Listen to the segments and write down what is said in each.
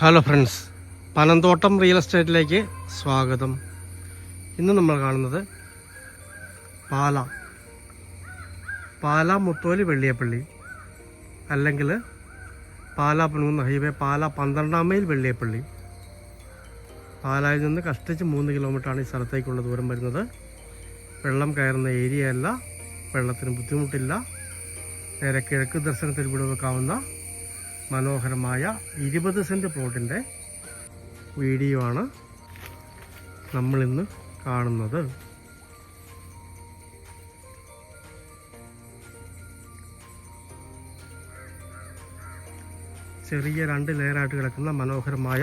Hello friends Panamthottam real എസ്റ്റേറ്റിലേക്ക് സ്വാഗതം. ഇന്ന് നമ്മൾ കാണുന്നത് പാല. പാല മുത്തോലി വെള്ളിയപ്പള്ളി. അല്ലെങ്കിൽ പാല പണിയുന്ന ഹൈവേ പാല പന്ത്രണ്ടാം മൈൽ വെള്ളിയപ്പള്ളി. പാലായിൽ നിന്ന് കഷ്ടിച്ച് മൂന്ന് കിലോമീറ്ററാണ് ഈ സ്ഥലത്തേക്കുള്ള ദൂരം വരുന്നത്. വെള്ളം കയറുന്ന ഏരിയ അല്ല. വെള്ളത്തിന് ബുദ്ധിമുട്ടില്ല. നേരെ കിഴക്ക് ദർശനത്തിൽ വിടുവെക്കാവുന്ന മനോഹരമായ ഇരുപത് സെന്റ് പ്ലോട്ടിന്റെ വീഡിയോ ആണ് നമ്മളിന്ന് കാണുന്നത്. ചെറിയ രണ്ട് ലെയറായിട്ട് കിടക്കുന്ന മനോഹരമായ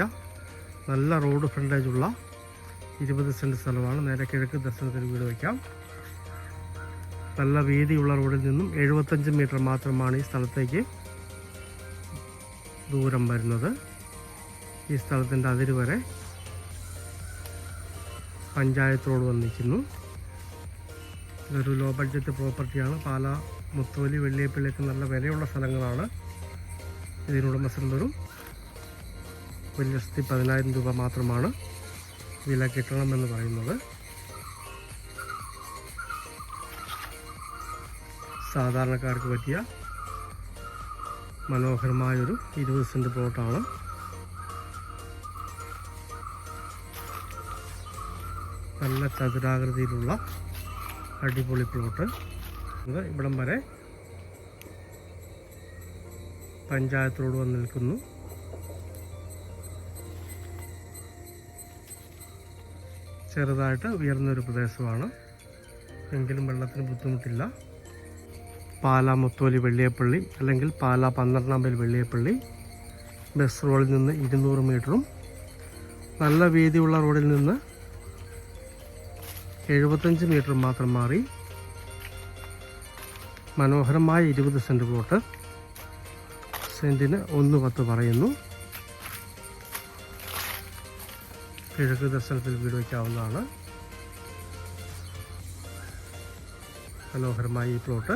നല്ല റോഡ് ഫ്രണ്ടേജ് ഉള്ള ഇരുപത് സെന്റ് സ്ഥലമാണ്. നേരെ കിഴക്ക് ദർശനത്തിന് വീട് വയ്ക്കാം. നല്ല വീതിയുള്ള റോഡിൽ നിന്നും എഴുപത്തഞ്ച് മീറ്റർ മാത്രമാണ് ഈ സ്ഥലത്തേക്ക് ദൂരം വരുന്നത് ഈ സ്ഥലത്തിന്റെ അതിര് വരെ പഞ്ചായത്തോട് വന്നിരിക്കുന്നു. ഇതൊരു ലോ ബഡ്ജറ്റ് പ്രോപ്പർട്ടിയാണ് പാല മുത്തോലി വെള്ളിയപ്പള്ളിയൊക്കെ നല്ല വിലയുള്ള സ്ഥലങ്ങളാണ്. ഇതിനുടമസ്ഥൻ വെറും ഒരു ലക്ഷത്തി പതിനായിരം രൂപ മാത്രമാണ് വില കിട്ടണമെന്ന് പറയുന്നത്. സാധാരണക്കാർക്ക് പറ്റിയ മനോഹരമായൊരു ഇരുപത് സെന്റ് പ്ലോട്ടാണ്. നല്ല ചതുരാകൃതിയിലുള്ള അടിപൊളി പ്ലോട്ട്. ഇവിടം വരെ പഞ്ചായത്ത് റോഡ് വന്ന് നിൽക്കുന്നു. ചെറുതായിട്ട് ഉയർന്നൊരു പ്രദേശമാണ്. എങ്കിലും വെള്ളത്തിന് ബുദ്ധിമുട്ടില്ല. പാല മുത്തോലി വെള്ളിയപ്പള്ളി അല്ലെങ്കിൽ പാല പന്ത്രണ്ടാം വെള്ളിയപ്പള്ളി. ബസ് റോഡിൽ നിന്ന് ഇരുന്നൂറ് മീറ്ററും നല്ല വീതിയുള്ള റോഡിൽ നിന്ന് എഴുപത്തഞ്ച് മീറ്റർ മാത്രം മാറി മനോഹരമായ ഇരുപത് സെന്റ് പ്ലോട്ട്. സെന്റിന് ഒന്ന് പത്ത് പറയുന്നു. കിഴക്ക് ദർശനത്തിൽ വീട് വയ്ക്കാവുന്നതാണ്. മനോഹരമായ ഈ പ്ലോട്ട്.